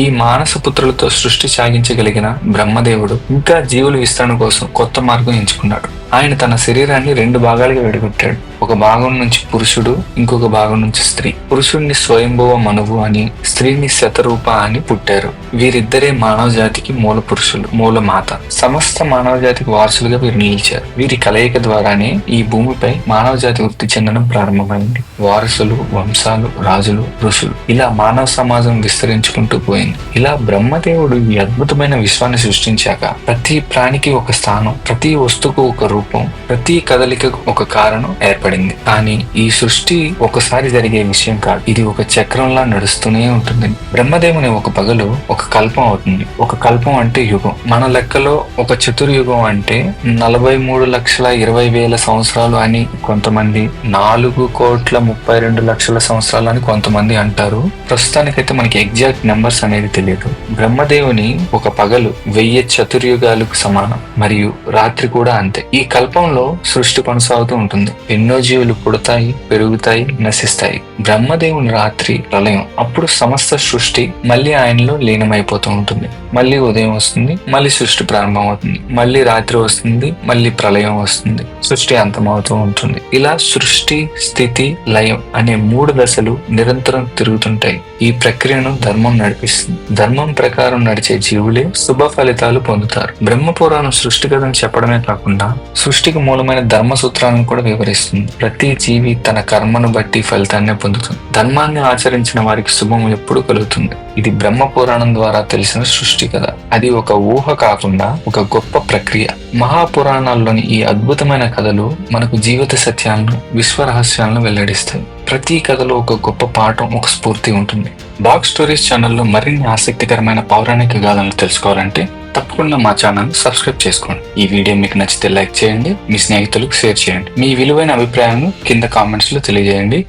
ఈ మానస పుత్రులతో సృష్టి సాగించగలిగిన బ్రహ్మదేవుడు ఇంకా జీవుల విస్తరణ కోసం కొత్త మార్గం ఎంచుకున్నాడు. ఆయన తన శరీరాన్ని రెండు భాగాలుగా విడగొట్టాడు. ఒక భాగం నుంచి పురుషుడు ఇంకొక భాగం నుంచి స్త్రీ. పురుషుడిని స్వయంభవ మనువు అని స్త్రీని శతరూప అని పుట్టారు. వీరిద్దరే మానవ జాతికి మూల పురుషులు మూల మాత. సమస్త మానవ జాతికి వారసులుగా వీరు నిలిచారు. వీరి కలయిక ద్వారానే ఈ భూమిపై మానవ జాతి వృత్తి చెందడం ప్రారంభమైంది. వారసులు వంశాలు రాజులు ఋషులు. ఇలా మానవ సమాజం విస్తరించుకుంటూ పోయింది. ఇలా బ్రహ్మదేవుడు ఈ అద్భుతమైన విశ్వాన్ని సృష్టించాక ప్రతి ప్రాణికి ఒక స్థానం ప్రతి వస్తువుకు ఒక రూపం. ప్రతి కదలికకు ఒక కారణం ఏర్పడింది. కానీ ఈ సృష్టి ఒకసారి జరిగే విషయం కాదు. ఇది ఒక చక్రంలా నడుస్తూనే ఉంటుంది. బ్రహ్మదేవుని ఒక పగలు ఒక కల్పం అవుతుంది. ఒక కల్పం అంటే యుగం. మన లెక్కలో ఒక చతుర్యుగం అంటే నలభై మూడు లక్షల ఇరవై వేల సంవత్సరాలు అని కొంతమంది నాలుగు కోట్ల ముప్పై రెండు లక్షల సంవత్సరాలు అని కొంతమంది అంటారు. ప్రస్తుతానికైతే మనకి ఎగ్జాక్ట్ నెంబర్స్ అనేది తెలియదు. బ్రహ్మదేవుని ఒక పగలు వెయ్యి చతుర్యుగాలకు సమానం. మరియు రాత్రి కూడా అంతే. ఈ కల్పంలో సృష్టి కొనసాగుతూ ఉంటుంది. ఎన్నో జీవులు పుడతాయి పెరుగుతాయి నశిస్తాయి. బ్రహ్మదేవుని రాత్రి ప్రళయం. అప్పుడు సమస్త సృష్టి మళ్ళీ ఆయనలో లీనమైపోతూ ఉంటుంది. మళ్ళీ ఉదయం వస్తుంది మళ్ళీ సృష్టి ప్రారంభం అవుతుంది మళ్ళీ రాత్రి వస్తుంది మళ్ళీ ప్రళయం వస్తుంది. సృష్టి అంతమవుతూ ఉంటుంది. ఇలా సృష్టి స్థితి లయం అనే మూడు దశలు నిరంతరం తిరుగుతుంటాయి. ఈ ప్రక్రియను ధర్మం నడిపిస్తుంది. ధర్మం ప్రకారం నడిచే జీవులే శుభ ఫలితాలు పొందుతారు. బ్రహ్మ పురాణం సృష్టి కథను చెప్పడమే కాకుండా సృష్టికి మూలమైన ధర్మ సూత్రాలను కూడా వివరిస్తుంది. ప్రతి జీవి తన కర్మను బట్టి ఫలితాన్ని పొందుతుంది. ధర్మాన్ని ఆచరించిన వారికి శుభం ఎప్పుడు కలుగుతుంది. ఇది బ్రహ్మ పురాణం ద్వారా తెలిసిన సృష్టి కథ. అది ఒక ఊహ కాకుండా ఒక గొప్ప ప్రక్రియ. మహాపురాణాల్లోని ఈ అద్భుతమైన కథలు మనకు జీవిత సత్యాలను విశ్వ రహస్యాలను వెల్లడిస్తాయి. ప్రతి కథలో ఒక గొప్ప పాఠం ఒక స్ఫూర్తి ఉంటుంది. బాక్ స్టోరీస్ ఛానల్లో మరిన్ని ఆసక్తికరమైన పౌరాణిక గాథలను తెలుసుకోవాలంటే తప్పకుండా మా ఛానల్ సబ్స్క్రైబ్ చేసుకోండి. ఈ వీడియో మీకు నచ్చితే లైక్ చేయండి మీ స్నేహితులకు షేర్ చేయండి. మీ విలువైన అభిప్రాయాలను కింద కామెంట్స్లో తెలియజేయండి.